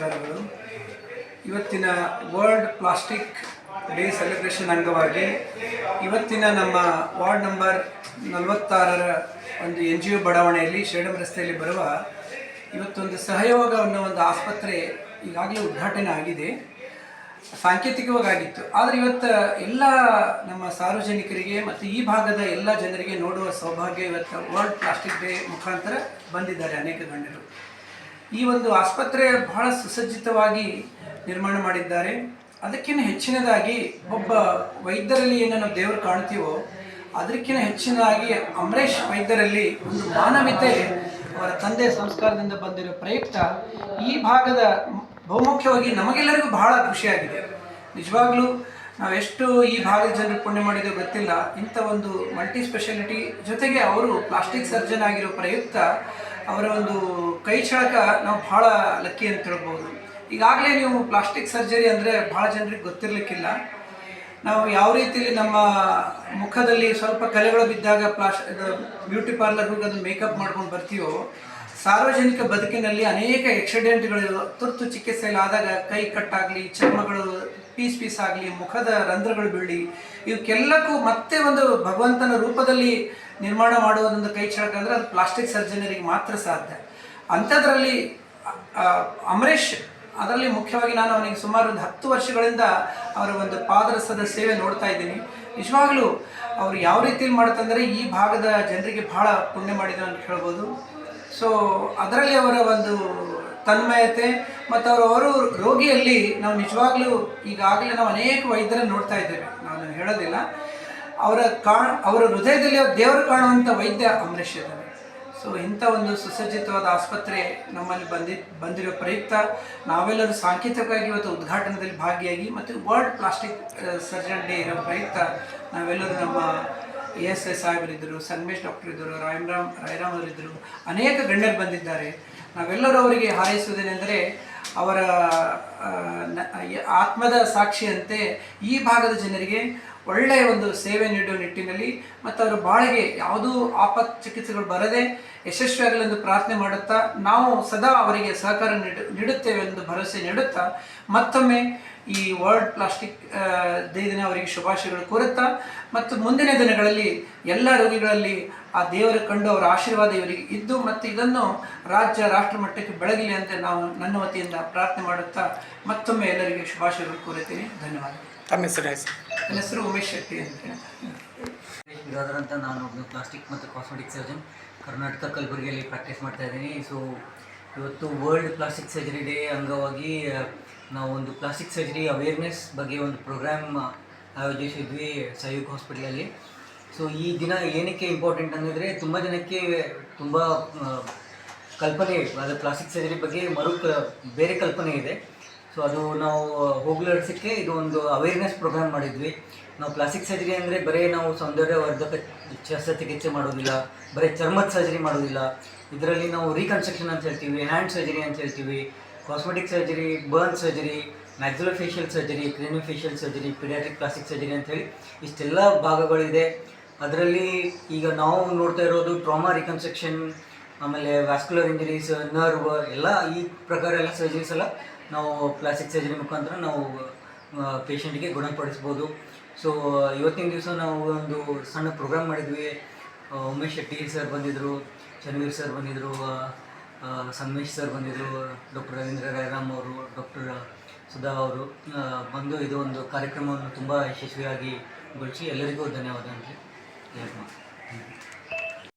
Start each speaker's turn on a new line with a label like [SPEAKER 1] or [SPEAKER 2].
[SPEAKER 1] ನಮಸ್ಕಾರಗಳು. ಇವತ್ತಿನ world plastic day celebration ಅಂಗವಾಗಿ ಇವತ್ತಿನ ನಮ್ಮ ವಾರ್ಡ್ ನಂಬರ್ ನಲವತ್ತಾರರ ಒಂದು ಎನ್ ಜಿ ಒ ಬಡಾವಣೆಯಲ್ಲಿ ಶೇಡಂ ರಸ್ತೆಯಲ್ಲಿ ಬರುವ ಇವತ್ತೊಂದು ಸಹಯೋಗ ಅನ್ನೋ ಒಂದು ಆಸ್ಪತ್ರೆ ಈಗಾಗಲೇ ಉದ್ಘಾಟನೆ ಆಗಿದೆ. ಸಾಂಕೇತಿಕವಾಗಿ ಆಗಿತ್ತು ಆದರೆ ಇವತ್ತು ಎಲ್ಲ ನಮ್ಮ ಸಾರ್ವಜನಿಕರಿಗೆ ಮತ್ತು ಈ ಭಾಗದ ಎಲ್ಲ ಜನರಿಗೆ ನೋಡುವ ಸೌಭಾಗ್ಯ ಇವತ್ತು ವರ್ಲ್ಡ್ ಪ್ಲಾಸ್ಟಿಕ್ ಡೇ ಮುಖಾಂತರ ಬಂದಿದ್ದಾರೆ ಅನೇಕ ಗಣ್ಯರು. ಈ ಒಂದು ಆಸ್ಪತ್ರೆ ಬಹಳ ಸುಸಜ್ಜಿತವಾಗಿ ನಿರ್ಮಾಣ ಮಾಡಿದ್ದಾರೆ. ಅದಕ್ಕಿಂತ ಹೆಚ್ಚಿನದಾಗಿ ಒಬ್ಬ ವೈದ್ಯರಲ್ಲಿ ಏನನ್ನು ದೇವರು ಕಾಣ್ತೀವೋ, ಅದಕ್ಕಿಂತ ಹೆಚ್ಚಿನದಾಗಿ ಅಮರೇಶ್ ವೈದ್ಯರಲ್ಲಿ ಒಂದು ಮಾನವೀಯತೆ ಅವರ ತಂದೆ ಸಂಸ್ಕಾರದಿಂದ ಬಂದಿರೋ ಪ್ರಯುಕ್ತ ಈ ಭಾಗದ ಬಹುಮುಖ್ಯವಾಗಿ ನಮಗೆಲ್ಲರಿಗೂ ಬಹಳ ಖುಷಿಯಾಗಿದೆ. ನಿಜವಾಗ್ಲೂ ನಾವೆಷ್ಟು ಈ ಭಾಗದ ಜನರು ಪುಣ್ಯ ಮಾಡಿದೋ ಗೊತ್ತಿಲ್ಲ. ಇಂಥ ಒಂದು ಮಲ್ಟಿ ಸ್ಪೆಷಾಲಿಟಿ ಜೊತೆಗೆ ಅವರು ಪ್ಲಾಸ್ಟಿಕ್ ಸರ್ಜನ್ ಆಗಿರೋ ಪ್ರಯುಕ್ತ ಅವರ ಒಂದು ಕೈ ಚಳಕ ನಾವು ಭಾಳ ಲಕ್ಕಿ ಅಂತ ಹೇಳ್ಬೋದು. ಈಗಾಗಲೇ ನೀವು ಪ್ಲಾಸ್ಟಿಕ್ ಸರ್ಜರಿ ಅಂದರೆ ಭಾಳ ಜನರಿಗೆ ಗೊತ್ತಿರಲಿಕ್ಕಿಲ್ಲ. ನಾವು ಯಾವ ರೀತಿಯಲ್ಲಿ ನಮ್ಮ ಮುಖದಲ್ಲಿ ಸ್ವಲ್ಪ ಕಲೆಗಳು ಬಿದ್ದಾಗ ಪ್ಲಾಸ್ ಬ್ಯೂಟಿ ಪಾರ್ಲರ್ ಹೋಗಿ ಅದನ್ನು ಮೇಕಪ್ ಮಾಡ್ಕೊಂಡು ಬರ್ತೀವೋ ಸಾರ್ವಜನಿಕ ಬದುಕಿನಲ್ಲಿ ಅನೇಕ ಆಕ್ಸಿಡೆಂಟ್ಗಳು ತುರ್ತು ಚಿಕಿತ್ಸೆಯಲ್ಲಿ ಆದಾಗ ಕೈ ಕಟ್ಟಾಗಲಿ, ಚರ್ಮಗಳು ಪೀಸ್ ಪೀಸ್ ಆಗಲಿ, ಮುಖದ ರಂಧ್ರಗಳು ಬೀಳಿ ಇವಕ್ಕೆಲ್ಲಕ್ಕೂ ಮತ್ತೆ ಒಂದು ಭಗವಂತನ ರೂಪದಲ್ಲಿ ನಿರ್ಮಾಣ ಮಾಡುವುದೊಂದು ಕೈ ಚಳಕ ಅಂದರೆ ಅದು ಪ್ಲಾಸ್ಟಿಕ್ ಸರ್ಜನರಿಗೆ ಮಾತ್ರ ಸಾಧ್ಯ. ಅಂಥದ್ರಲ್ಲಿ ಅಮರೇಶ್ ಅದರಲ್ಲಿ ಮುಖ್ಯವಾಗಿ ನಾನು ಅವನಿಗೆ ಸುಮಾರು ಒಂದು ಹತ್ತು ವರ್ಷಗಳಿಂದ ಅವರ ಒಂದು ಪಾದರಸದ ಸೇವೆ ನೋಡ್ತಾ ಇದ್ದೀನಿ. ನಿಜವಾಗ್ಲೂ ಅವರು ಯಾವ ರೀತಿಯಲ್ಲಿ ಮಾಡ್ತಂದರೆ ಈ ಭಾಗದ ಜನರಿಗೆ ಬಹಳ ಪುಣ್ಯ ಮಾಡಿದ್ರು ಅಂತ ಹೇಳ್ಬೋದು. ಸೊ ಅದರಲ್ಲಿ ಅವರ ಒಂದು ತನ್ಮಯತೆ ಮತ್ತು ಅವರು ರೋಗಿಯಲ್ಲಿ ನಾವು ನಿಜವಾಗ್ಲೂ ಈಗಾಗಲೇ ನಾವು ಅನೇಕ ವೈದ್ಯರನ್ನು ನೋಡ್ತಾ ಇದ್ದೇವೆ. ನಾನು ಹೇಳೋದಿಲ್ಲ. ಅವರ ಕಾಣ್ ಅವರ ಹೃದಯದಲ್ಲಿ ದೇವರು ಕಾಣುವಂಥ ವೈದ್ಯ ಅಂಬರೀಷ್ ಇದ್ದಾರೆ ಸೊ ಇಂಥ ಒಂದು ಸುಸಜ್ಜಿತವಾದ ಆಸ್ಪತ್ರೆ ನಮ್ಮಲ್ಲಿ ಬಂದಿ, ಬಂದಿರೋ ಪ್ರಯುಕ್ತ ನಾವೆಲ್ಲರೂ ಸಾಂಕೇತಿಕವಾಗಿ ಇವತ್ತು ಉದ್ಘಾಟನೆಯಲ್ಲಿ ಭಾಗಿಯಾಗಿ ಮತ್ತು ವರ್ಲ್ಡ್ ಪ್ಲಾಸ್ಟಿಕ್ ಸರ್ಜನ್ ಡೇ ಇರೋ ಪ್ರಯುಕ್ತ ನಾವೆಲ್ಲರೂ ನಮ್ಮ ಎ ಎಸ್ ಎಸ್ ಸಾಹೇಬರಿದ್ದರು ಸಂಗಮೇಶ್ ಡಾಕ್ಟರ್ ಇದ್ದರು ರಾಯರಾಮ್ ರಾಯರಾಮ್ ಅವರಿದ್ದರು ಅನೇಕ ಗಣ್ಯರು ಬಂದಿದ್ದಾರೆ. ನಾವೆಲ್ಲರೂ ಅವರಿಗೆ ಹಾರೈಸುವುದೇನೆಂದರೆ ಅವರ ಆತ್ಮದ ಸಾಕ್ಷಿಯಂತೆ ಈ ಭಾಗದ ಜನರಿಗೆ ಒಳ್ಳೆಯ ಒಂದು ಸೇವೆ ನೀಡುವ ನಿಟ್ಟಿನಲ್ಲಿ ಮತ್ತು ಅವರ ಬಾಳಿಗೆ ಯಾವುದೂ ಆಪತ್ ಚಿಕಿತ್ಸೆಗಳು ಬರದೆ ಯಶಸ್ವಿಯಾಗಲೆಂದು ಪ್ರಾರ್ಥನೆ ಮಾಡುತ್ತಾ ನಾವು ಸದಾ ಅವರಿಗೆ ಸಹಕಾರ ನೀಡು, ನೀಡುತ್ತೇವೆ ಎಂದು ಭರವಸೆ ನೀಡುತ್ತಾ ಮತ್ತೊಮ್ಮೆ ಈ ವರ್ಲ್ಡ್ ಪ್ಲಾಸ್ಟಿಕ್ ಡೇ ದಿನ ಅವರಿಗೆ ಶುಭಾಶಯಗಳು ಕೋರುತ್ತಾ ಮತ್ತು ಮುಂದಿನ ದಿನಗಳಲ್ಲಿ ಎಲ್ಲ ರೋಗಿಗಳಲ್ಲಿ ಆ ದೇವರ ಕಂಡು ಅವರ ಆಶೀರ್ವಾದ ಇವರಿಗೆ ಇದ್ದು ಮತ್ತು ಇದನ್ನು ರಾಜ್ಯ ರಾಷ್ಟ್ರ ಮಟ್ಟಕ್ಕೆ ಬೆಳಗಲಿ ಅಂತ ನಾವು ನನ್ನ ವತಿಯಿಂದ ಪ್ರಾರ್ಥನೆ ಮಾಡುತ್ತಾ ಮತ್ತೊಮ್ಮೆ ಎಲ್ಲರಿಗೆ ಶುಭಾಶಯಗಳು ಕೋರುತ್ತೀನಿ. ಧನ್ಯವಾದ.
[SPEAKER 2] ತಮ್ಮ ಹೆಸರು ಹೆಸರು
[SPEAKER 1] ನನ್ನ ಹೆಸರು ಉಮೇಶ್ ಶೆಟ್ಟಿ ಅಂತ
[SPEAKER 3] ಬಿರಾದರ್ ಅಂತ ನಾನು ಪ್ಲಾಸ್ಟಿಕ್ ಮತ್ತು ಕಾಸ್ಮೆಟಿಕ್ ಸರ್ಜನ್. ಕರ್ನಾಟಕ ಕಲಬುರಗಿಯಲ್ಲಿ ಪ್ರಾಕ್ಟೀಸ್ ಮಾಡ್ತಾ ಇದ್ದೀನಿ. ಸೊ ಇವತ್ತು ವರ್ಲ್ಡ್ ಪ್ಲಾಸ್ಟಿಕ್ ಸರ್ಜರಿ ಡೇ ಅಂಗವಾಗಿ ನಾವು ಒಂದು ಪ್ಲಾಸ್ಟಿಕ್ ಸರ್ಜರಿ ಅವೇರ್ನೆಸ್ ಬಗ್ಗೆ ಒಂದು ಪ್ರೋಗ್ರಾಮ್ ಆಯೋಜಿಸಿದ್ವಿ ಸಹಯೋಗ್ ಹಾಸ್ಪಿಟಲಲ್ಲಿ ಸೊ ಈ ದಿನ ಏನಕ್ಕೆ ಇಂಪಾರ್ಟೆಂಟ್ ಅಂದರೆ ತುಂಬ ಜನಕ್ಕೆ ತುಂಬ ಕಲ್ಪನೆ, ಅದು ಪ್ಲಾಸ್ಟಿಕ್ ಸರ್ಜರಿ ಬಗ್ಗೆ ಮರು ಬೇರೆ ಕಲ್ಪನೆ ಇದೆ. ಸೊ ಅದು ನಾವು ಹೋಗ್ಲಾಡ್ಸೋಕ್ಕೆ ಇದು ಒಂದು ಅವೇರ್ನೆಸ್ ಪ್ರೋಗ್ರಾಮ್ ಮಾಡಿದ್ವಿ. ನಾವು ಪ್ಲಾಸ್ಟಿಕ್ ಸರ್ಜರಿ ಅಂದರೆ ಬರೀ ನಾವು ಸೌಂದರ್ಯವರ್ಧಕ ಶಸ್ತ್ರಚಿಕಿತ್ಸೆ ಮಾಡೋದಿಲ್ಲ, ಬರೀ ಚರ್ಮದ ಸರ್ಜರಿ ಮಾಡೋದಿಲ್ಲ. ಇದರಲ್ಲಿ ನಾವು ರೀಕನ್ಸ್ಟ್ರಕ್ಷನ್ ಅಂತ ಹೇಳ್ತೀವಿ ಹ್ಯಾಂಡ್ ಸರ್ಜರಿ ಅಂತ ಹೇಳ್ತೀವಿ cosmetic surgery burn surgery maxillofacial surgery craniofacial surgery paediatric plastic surgery ಅಂತ ಹೇಳಿ ಇಷ್ಟೆಲ್ಲ ಭಾಗಗಳಿದೆ. ಅದರಲ್ಲಿ ಈಗ ನಾವು ನೋಡ್ತಾ ಇರೋದು ಟ್ರಾಮಾ ರಿಕನ್ಸ್ಟ್ರಕ್ಷನ್ ಆಮೇಲೆ ವ್ಯಾಸ್ಕ್ಯುಲರ್ ಇಂಜರೀಸ್ ನರ್ವ್ ಎಲ್ಲ ಈ ಪ್ರಕಾರ ಎಲ್ಲ ಸರ್ಜರೀಸ್ ಎಲ್ಲ ನಾವು ಪ್ಲಾಸ್ಟಿಕ್ ಸರ್ಜರಿ ಮುಖಾಂತರ ನಾವು ಪೇಷಂಟ್ಗೆ ಗುಣಪಡಿಸ್ಬೋದು. ಸೊ ಇವತ್ತಿನ ದಿವಸ ನಾವು ಒಂದು ಸಣ್ಣ ಪ್ರೋಗ್ರಾಮ್ ಮಾಡಿದ್ವಿ. ಉಮೇಶ್ ಶೆಟ್ಟಿ ಸರ್ ಬಂದಿದ್ದರು ಚನ್ವೀರ್ ಸರ್ ಬಂದಿದ್ದರು ಸಂಗಮೇಶ್ ಸರ್ ಬಂದಿದ್ದರು ಡಾಕ್ಟರ್ ರವೀಂದ್ರ ರಾಯರಾಮ್ ಅವರು ಡಾಕ್ಟರ್ ಸುಧಾ ಅವರು ಬಂದು ಇದು ಒಂದು ಕಾರ್ಯಕ್ರಮವನ್ನು ತುಂಬ ಯಶಸ್ವಿಯಾಗಿ ಗೊಳಿಸಿ ಎಲ್ಲರಿಗೂ ಧನ್ಯವಾದ ಅಂತ Yeah,